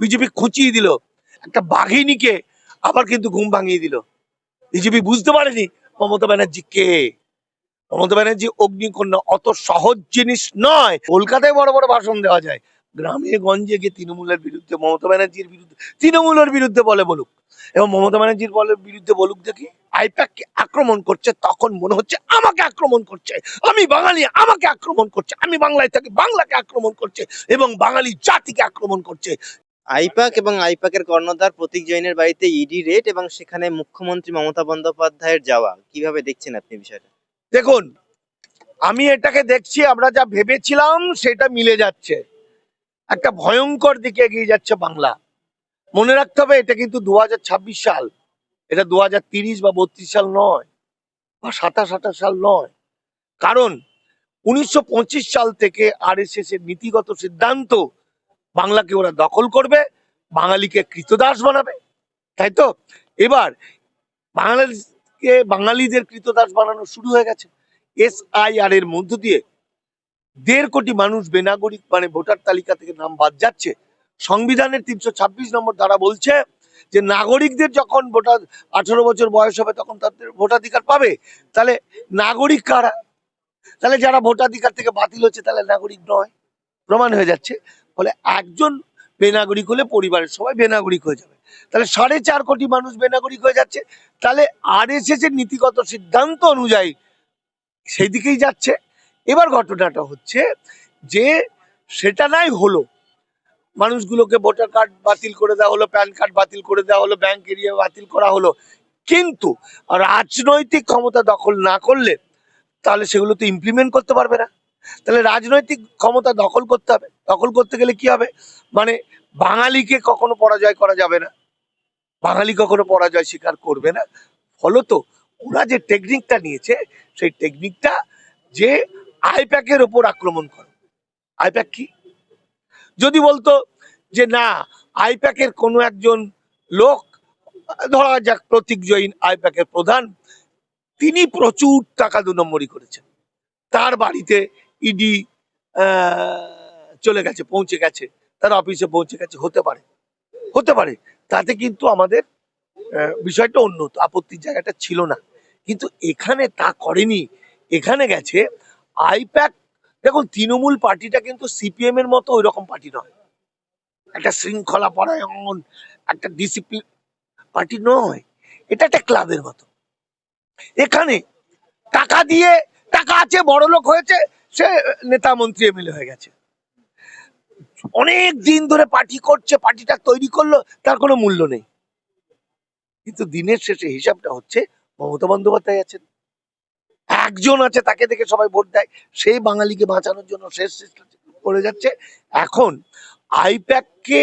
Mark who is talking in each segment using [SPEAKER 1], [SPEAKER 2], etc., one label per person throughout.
[SPEAKER 1] BJP খুঁচিয়ে দিল। একটা বাঘিনীকে আবার কিন্তু ঘুম ভাঙিয়ে দিল। বিজেপি বুঝতে পারেনি মমতা ব্যানার্জি কে। মমতা ব্যানার্জি অগ্নিকন্যা অত সহজ জিনিস নয়। কলকাতায় বড় বড় ভাষণ দেওয়া যায়। গ্রামে গঞ্জে গিয়ে তৃণমূলের বিরুদ্ধে, মমতা ব্যানার্জির বিরুদ্ধে, তৃণমূলের বিরুদ্ধে বলে বলুক। এবং মমতা ব্যানার্জির বলে, বিরুদ্ধে বলুক দেখি, আইপ্যাককে আক্রমণ করছে, তখন মনে হচ্ছে আমাকে আক্রমণ করছে। আমি বাঙালি, আমাকে আক্রমণ করছে। আমি বাংলায় থাকি, বাংলাকে আক্রমণ করছে এবং বাঙালি জাতিকে আক্রমণ করছে।
[SPEAKER 2] আইপাক এবং আইপাকের কর্ণধার প্রতীক জৈনের বাড়িতে ইডি রেড এবং সেখানে মুখ্যমন্ত্রী মমতা বন্দ্যোপাধ্যায়ের যাওয়া কীভাবে দেখছেন আপনি বিষয়টা?
[SPEAKER 1] দেখুন, আমি এটাকে দেখছি, আমরা যা ভেবেছিলাম সেটা মিলে যাচ্ছে। একটা ভয়ঙ্কর দিকে এগিয়ে যাচ্ছে বাংলা। মনে রাখতে হবে, এটা কিন্তু দু হাজার ছাব্বিশ সাল। এটা দু বা বত্রিশ সাল নয়, বা সাতাশ আঠাশ সাল নয়। কারণ, উনিশশো পঁচিশ সাল থেকে আর এস এর নীতিগত সিদ্ধান্ত বাংলাকে ওরা দখল করবে, বাঙালিকে কৃতদাস বানাবে, তাই তো? এবার বাঙালিকে বাঙালিদের কৃতদাস বানানো শুরু হয়ে গেছে। এস আই আর এর মধ্য দিয়ে দেড় কোটি মানুষ বেনাগরিক মানে ভোটার তালিকা থেকে নাম বাদ যাচ্ছে। সংবিধানের তিনশো ছাব্বিশ নম্বর ধারা বলছে যে, নাগরিকদের যখন ভোটার আঠারো বছর বয়স হবে তখন তাদের ভোটাধিকার পাবে। তাহলে নাগরিক কারা? তাহলে যারা ভোটাধিকার থেকে বাতিল হচ্ছে তাহলে নাগরিক নয়। প্রমাণ হয়ে যাচ্ছে। ফলে একজন বেনাগরিক হলে পরিবারের সবাই বেনাগরিক হয়ে যাবে। তাহলে সাড়ে চার কোটি মানুষ বেনাগরিক হয়ে যাচ্ছে। তাহলে আর এর নীতিগত সিদ্ধান্ত অনুযায়ী সেই দিকেই যাচ্ছে। এবার ঘটনাটা হচ্ছে যে সেটা নাই হলো। মানুষগুলোকে ভোটার কার্ড বাতিল করে দেওয়া হলো, প্যান কার্ড বাতিল করে দেওয়া হলো, ব্যাংক এরিয়া বাতিল করা হলো। কিন্তু রাজনৈতিক ক্ষমতা দখল না করলে তাহলে সেগুলো তো ইমপ্লিমেন্ট করতে পারবে না। তাহলে রাজনৈতিক ক্ষমতা দখল করতে হবে। দখল করতে গেলে কি হবে? মানে বাঙালিকে কখনো পরাজয় করা যাবে না। বাঙালি কখনো পরাজয় স্বীকার করবে না। ফলত ওরা যে টেকনিকটা নিয়েছে, সেই টেকনিকটা যে আইপ্যাকের ওপর আক্রমণ করে। আইপ্যাক কি? যদি বলতো যে না, আইপ্যাকের কোনো একজন লোক, ধরা যাক প্রতীক জৈন আইপ্যাকের প্রধান, তিনি প্রচুর টাকা দু নম্বরই করেছেন। তার বাড়িতে ইডি চলে গেছে, পৌঁছে গেছে। তার অফিসে পৌঁছে গেছে, হতে পারে। হতে পারে। তাতে কিন্তু আমাদের বিষয়টা অন্য, আপত্তির জায়গাটা ছিল না। কিন্তু এখানে তা করেনি। এখানে গেছে আইপ্যাক, দেখুন, তৃণমূল পার্টিটা কিন্তু সিপিএম এর মতো ওই রকম পার্টি নয়। একটা শৃঙ্খলা পরায়ণ একটা ডিসিপ্লিন পার্টি নয়। এটা একটা ক্লাবের মতো। এখানে টাকা দিয়ে, টাকা আছে বড় লোক হয়েছে সে নেতা মন্ত্রী এমএলএ হয়ে গেছে। অনেক দিন ধরে পার্টি করছে, পার্টিটা তৈরি করল, তার কোনো মূল্য নেই। কিন্তু দিনের শেষে হিসাবটা হচ্ছে, মমতা বন্দ্যোপাধ্যায় আছেন। একজন আছে, তাকে দেখে সবাই ভোট দেয়। সেই বাঙালিকে বাঁচানোর জন্য শেষ চেষ্টা করে যাচ্ছে। এখন আইপ্যাককে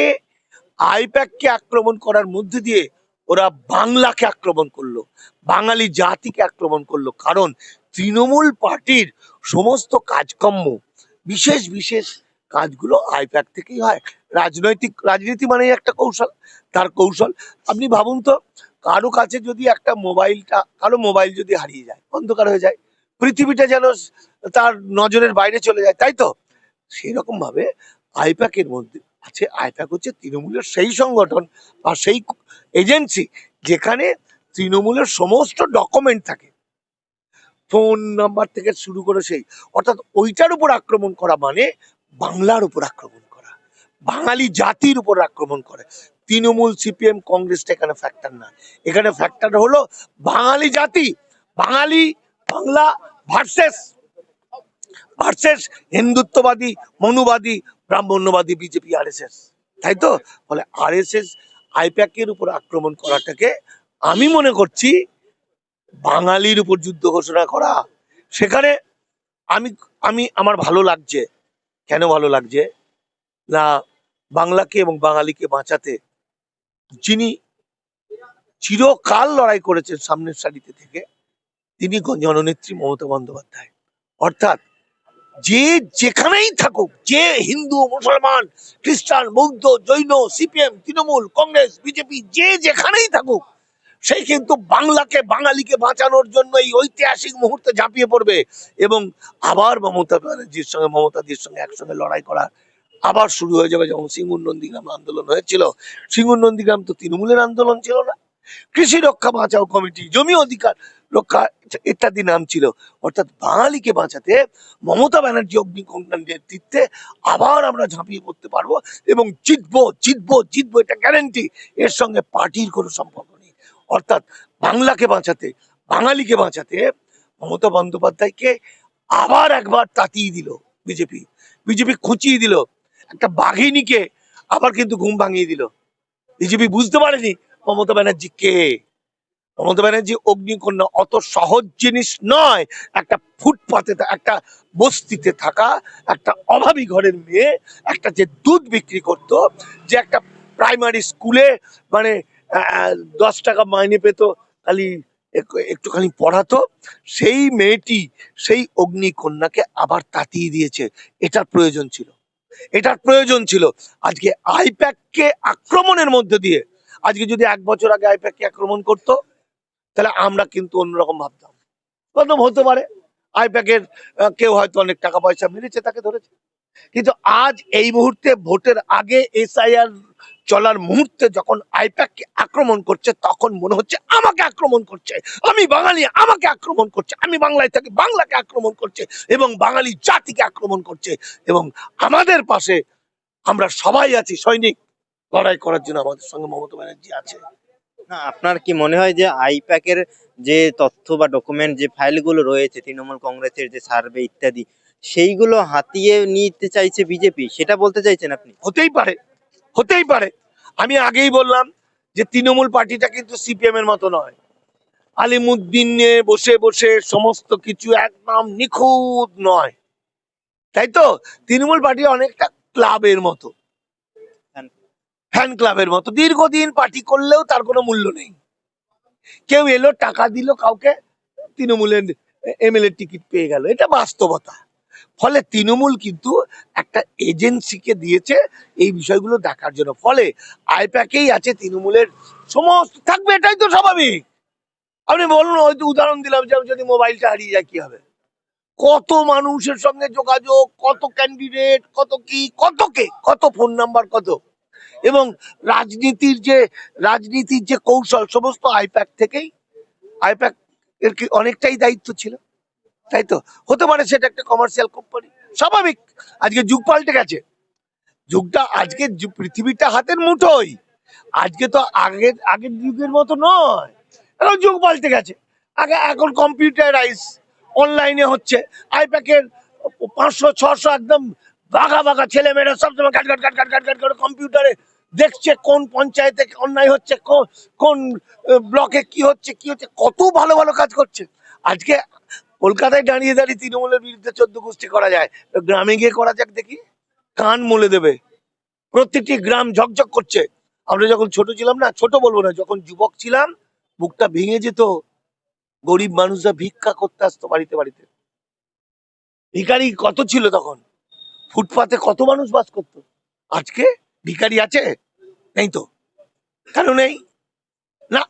[SPEAKER 1] আইপ্যাককে আক্রমণ করার মধ্যে দিয়ে ওরা বাংলাকে আক্রমণ করল, বাঙালি জাতিকে আক্রমণ করল। কারণ তৃণমূল পার্টির সমস্ত কাজকর্ম বিশেষ বিশেষ কাজগুলো আইপ্যাক থেকেই হয়। রাজনৈতিক, রাজনীতি মানেই একটা কৌশল, তার কৌশল। আপনি ভাবুন তো, কারও কাছে যদি একটা মোবাইলটা, কারও মোবাইল যদি হারিয়ে যায়, অন্ধকার হয়ে যায়, পৃথিবীটা যেন তার নজরের বাইরে চলে যায়, তাই তো? সেই রকম ভাবে আইপ্যাকের মধ্যে আছে, আইপ্যাক হচ্ছে তৃণমূলের সেই সংগঠন বা সেই এজেন্সি যেখানে তৃণমূলের সমস্ত ডকুমেন্ট থাকে। ফোন নাম্বার থেকে শুরু করে সেই, অর্থাৎ ওইটার উপর আক্রমণ করা মানে বাংলার উপর আক্রমণ করা। বাঙালি জাতির উপর আক্রমণ করে। তৃণমূল, সিপিএম, কংগ্রেসটা এখানে ফ্যাক্টর না। এখানে ফ্যাক্টর হলো বাঙালি জাতি, বাঙালি বাংলা ভার্সেস ভার্সেস হিন্দুত্ববাদী, মনুবাদী, ব্রাহ্মণ্যবাদী, বিজেপি আরএসএস তাই তো? ফলে আরএসএস আইপ্যাকের উপর আক্রমণ করাটাকে আমি মনে করছি বাঙালির উপর যুদ্ধ ঘোষণা করা। সেখানে আমি আমি, আমার ভালো লাগছে। কেন ভালো লাগছে? না, বাংলাকে এবং বাঙালিকে বাঁচাতে যিনি চিরকাল লড়াই করেছেন সামনের সারিতে থেকে, তিনি জননেত্রী মমতা বন্দ্যোপাধ্যায়। অর্থাৎ যে যেখানেই থাকুক, যে হিন্দু, মুসলমান, খ্রিস্টান, বৌদ্ধ, জৈন, সিপিএম, তৃণমূল, কংগ্রেস, বিজেপি, যে যেখানেই থাকুক সেই কিন্তু বাংলাকে, বাঙালিকে বাঁচানোর জন্য এই ঐতিহাসিক মুহূর্তে ঝাঁপিয়ে পড়বে এবং আবার মমতা ব্যানার্জির সঙ্গে মমতাদির সঙ্গে একসঙ্গে লড়াই করা আবার শুরু হয়ে যাবে যেমন সিঙ্গুর নন্দীগ্রাম আন্দোলন হয়েছিল। সিঙ্গুর নন্দীগ্রাম তো তৃণমূলের আন্দোলন ছিল না। কৃষি রক্ষা বাঁচাও কমিটি, জমি অধিকার রক্ষা ইত্যাদি নাম ছিল। অর্থাৎ বাঙালিকে বাঁচাতে মমতা ব্যানার্জি অগ্নিকন্যার নেতৃত্বে আবার আমরা ঝাঁপিয়ে পড়তে পারব এবং জিতবো জিতবো জিতবো, এটা গ্যারেন্টি এর সঙ্গে পার্টির কোনো সম্পর্ক অর্থাৎ বাংলাকে বাঁচাতে, বাঙালিকে বাঁচাতে মমতা বন্দ্যোপাধ্যায়কে আবার একবার তাতিয়ে দিল বিজেপি। বিজেপি খুঁচিয়ে দিল, একটা বাঘিনীকে আবার কিন্তু ঘুম ভাঙিয়ে দিল। বিজেপি বুঝতে পারেনি মমতা ব্যানার্জি কে। মমতা ব্যানার্জি অগ্নিকন্যা অত সহজ জিনিস নয়, একটা ফুটপাতে একটা বস্তিতে থাকা, একটা অভাবী ঘরের মেয়ে, একটা যে দুধ বিক্রি করত, যে একটা প্রাইমারি স্কুলে মানে দশ টাকা মাইনে পেত, খালি এক- একটুখানি পড়াতো। সেই মেয়েটি, সেই অগ্নিকন্যাকে আবার তাতিয়ে দিয়েছে। এটার প্রয়োজন ছিল। এটার প্রয়োজন ছিল। আজকে আইপ্যাককে আক্রমণের মধ্যে দিয়ে, আজকে যদি এক বছর আগে আইপ্যাককে আক্রমণ করতো, তাহলে আমরা কিন্তু অন্যরকম ভাবতাম। প্রথম হতে পারে। আইপ্যাকের কেউ হয়তো অনেক টাকা পয়সা মেরেছে, তাকে ধরেছে। কিন্তু আজ এই মুহূর্তে ভোটের আগে এসআইআর চলার মুহূর্তে যখন আইপ্যাককে আক্রমণ করছে, তখন মনে হচ্ছে আমাকে আক্রমণ করছে। আমি বাঙালি, আমাকে আক্রমণ করছে। আমি বাংলায় থাকি, বাংলাকে আক্রমণ করছে এবং বাঙালি জাতিকে আক্রমণ করছে এবং আমাদের পাশে আমরা সবাই আছি, সৈনিক। লড়াই করার জন্য আমাদের সঙ্গে মমতা ব্যানার্জি আছে।
[SPEAKER 2] না, আপনার কি মনে হয় যে আইপ্যাকের যে তথ্য বা ডকুমেন্ট যে ফাইলগুলো রয়েছে, তৃণমূল কংগ্রেসের যে সার্ভে ইত্যাদি সেইগুলো হাতিয়ে নিতে চাইছে বিজেপি সেটা বলতে চাইছেন আপনি?
[SPEAKER 1] হতেই পারে হতেই পারে। আমি আগেই বললাম যে তৃণমূল পার্টিটা কিন্তু সিপিএম এর মতো নয়। আলিমুদ্দিন বসে বসে সমস্ত কিছু একদম নিখুঁত নয়। তাই তো? তৃণমূল পার্টি অনেকটা ক্লাবের মতো।
[SPEAKER 2] Fan
[SPEAKER 1] ফ্যান ক্লাবের মতো। দীর্ঘদিন পার্টি করলেও তার কোনো মূল্য নেই। কেউ এলো টাকা দিল কাউকে তৃণমূলের এমএলএ টিকিট পেয়ে গেল। এটা বাস্তবতা। ফলে তৃণমূল কিন্তু একটা এজেন্সিকে দিয়েছে এই বিষয়গুলো দেখার জন্য। ফলে আইপ্যাকেই আছে তৃণমূলের সমস্ত। থাকবে, এটাই তো স্বাভাবিক। আপনি বলুন, হয়তো উদাহরণ দিলাম যে যদি মোবাইলটা হারিয়ে যায় কি হবে? কত মানুষের সঙ্গে যোগাযোগ, কত ক্যান্ডিডেট কত কি, কত কে, কত ফোন নাম্বার কত? এবং রাজনীতির যে রাজনীতির যে কৌশল, সমস্ত আইপ্যাক থেকেই আইপ্যাক এর অনেকটাই দায়িত্ব ছিল? তাই তো? হতে পারে সেটা একটা কমার্শিয়াল কোম্পানি স্বাভাবিক, আজকে যুগ পাল্টে গেছে। যুগটা আজকে পৃথিবীটা হাতের মুঠোই আজকে তো আগের আগের যুগের মতো নয়। এখন যুগ পাল্টে গেছে। আগে, এখন কম্পিউটারাইজ অনলাইনে হচ্ছে। আইপ্যাকের পাঁচশো, ছশো একদম বাঘা বাঘা ছেলে মেয়েরা সবসময় কাট কাট কাট কাট কাট কাট করে কম্পিউটারে দেখছে কোন পঞ্চায়েতে অন্যায় হচ্ছে, কোন ব্লকে কি হচ্ছে কি হচ্ছে, কত ভালো ভালো কাজ করছে। আজকে কলকাতায় দাঁড়িয়ে দাঁড়িয়ে তৃণমূলের বিরুদ্ধে চোদ্দ গোষ্ঠী করা যায় গ্রামে গিয়ে করা যাক দেখি। কান মলে দেবে। প্রত্যেকটি গ্রাম ঝকঝক করছে। আমরা যখন ছোট ছিলাম না, ছোট বলব না, যখন যুবক ছিলাম, বুকটা ভেঙে যেত। গরিব মানুষরা ভিক্ষা করতে আসতো বাড়িতে বাড়িতে। ভিখারি কত ছিল তখন? ফুটপাতে কত মানুষ বাস করতো? আজকে ভিখারি আছে? নেই তো। কেন নেই? না,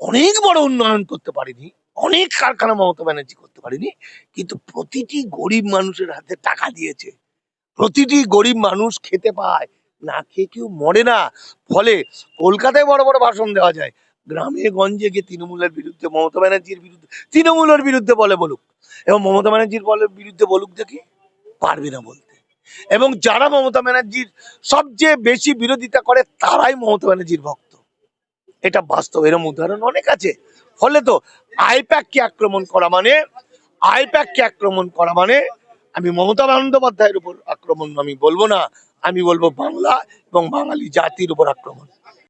[SPEAKER 1] অনেক বড় উন্নয়ন করতে পারিনি। অনেক কারখানা মমতা ব্যানার্জি করতে পারিনি, কিন্তু প্রতিটি গরিব মানুষের হাতে টাকা দিয়েছে। প্রতিটি গরিব মানুষ খেতে পায়, না খেয়ে কেউ মরে না। ফলে কলকাতায় বড় বড় ভাষণ দেওয়া যায়, গ্রামে গঞ্জে গিয়ে তৃণমূলের বিরুদ্ধে, মমতা ব্যানার্জির বিরুদ্ধে, তৃণমূলের বিরুদ্ধে বলে বলুক। এবং মমতা ব্যানার্জির বলে, বিরুদ্ধে বলুক দেখি পারবে না বলতে। এবং যারা মমতা ব্যানার্জির সবচেয়ে বেশি বিরোধিতা করে, তারাই মমতা ব্যানার্জির ভক্ত। এটা বাস্তব, এরম উদাহরণ অনেক আছে। ফলে তো আইপ্যাককে আক্রমণ করা মানে আইপ্যাককে আক্রমণ করা মানে আমি মমতা বন্দ্যোপাধ্যায়ের উপর আক্রমণ আমি বলব না, আমি বলব বাংলা এবং বাঙালি জাতির উপর আক্রমণ।